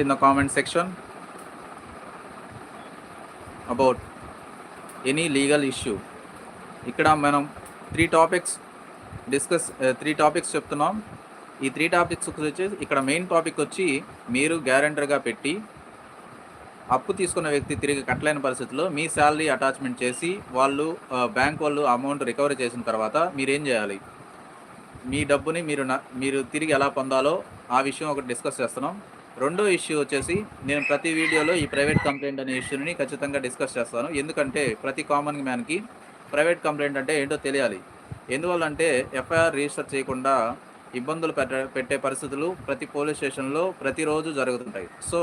in the comment section about any legal issue. ఇక్కడ మనం three topics discuss three topics చెప్తున్నాం. ఈ three topics వచ్చి ఇక్కడ మెయిన్ టాపిక్ వచ్చి మీరు గ్యారెంటర్గా పెట్టి అప్పు తీసుకున్న వ్యక్తి తిరిగి కట్టలేని పరిస్థితిలో మీ శాలరీ అటాచ్మెంట్ చేసి వాళ్ళు uh, బ్యాంక్ వాళ్ళు అమౌంట్ రికవరీ చేసిన తర్వాత మీరేం చేయాలి? మీ డబ్బుని మీరు మీరు తిరిగి ఎలా పొందాలో ఆ విషయం ఒకటి డిస్కస్ చేస్తున్నాం. రెండో ఇష్యూ వచ్చేసి నేను ప్రతి వీడియోలో ఈ ప్రైవేట్ కంప్లైంట్ అనే ఇష్యూని ఖచ్చితంగా డిస్కస్ చేస్తాను. ఎందుకంటే ప్రతి కామన్ మ్యాన్కి ప్రైవేట్ కంప్లైంట్ అంటే ఏంటో తెలియాలి. ఎందువల్లంటే ఎఫ్ఐఆర్ రిజిస్టర్ చేయకుండా ఇబ్బందులు పెట్ట పెట్టే పరిస్థితులు ప్రతి పోలీస్ స్టేషన్లో ప్రతిరోజు జరుగుతుంటాయి. సో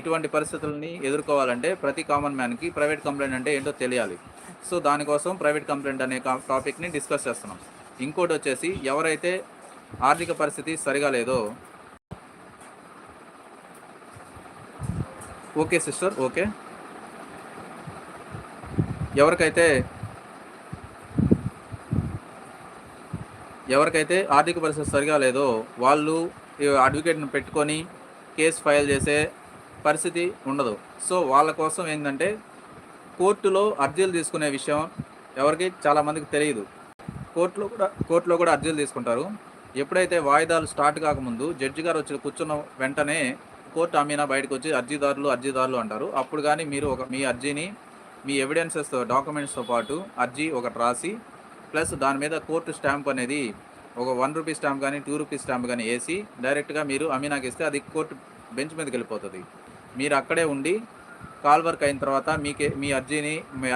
ఇటువంటి పరిస్థితులని ఎదుర్కోవాలంటే ప్రతి కామన్ మ్యాన్కి ప్రైవేట్ కంప్లైంట్ అంటే ఏంటో తెలియాలి. సో దానికోసం ప్రైవేట్ కంప్లైంట్ అనే టాపిక్ని డిస్కస్ చేస్తున్నాం. ఇంకోటి వచ్చేసి ఎవరైతే ఆర్థిక పరిస్థితి సరిగా లేదో ఓకే సిస్టర్ ఓకే. ఎవరికైతే ఎవరికైతే ఆర్థిక పరిస్థితి సరిగా లేదో వాళ్ళు అడ్వకేట్ని పెట్టుకొని కేసు ఫైల్ చేసే పరిస్థితి ఉండదు. సో వాళ్ళ కోసం ఏంటంటే కోర్టులో అర్జీలు తీసుకునే విషయం ఎవరికి చాలామందికి తెలియదు. కోర్టులో కూడా కోర్టులో కూడా అర్జీలు తీసుకుంటారు. ఎప్పుడైతే వాయిదాలు స్టార్ట్ కాకముందు జడ్జి గారు వచ్చి కూర్చున్న వెంటనే కోర్టు అమీనా బయటకు వచ్చి అర్జీదారులు అర్జీదారులు అంటారు. అప్పుడు కానీ మీరు ఒక మీ అర్జీని మీ ఎవిడెన్సెస్తో డాక్యుమెంట్స్తో పాటు అర్జీ ఒకటి రాసి ప్లస్ దాని మీద కోర్టు స్టాంప్ అనేది ఒక వన్ రూపీ స్టాంప్ కానీ టూ రూపీస్ స్టాంప్ కానీ వేసి డైరెక్ట్గా మీరు అమీనాకి ఇస్తే అది కోర్టు బెంచ్ మీదకి వెళ్ళిపోతుంది. మీరు అక్కడే ఉండి కాల్ వర్క్ అయిన తర్వాత మీకే మీ అర్జీని మీ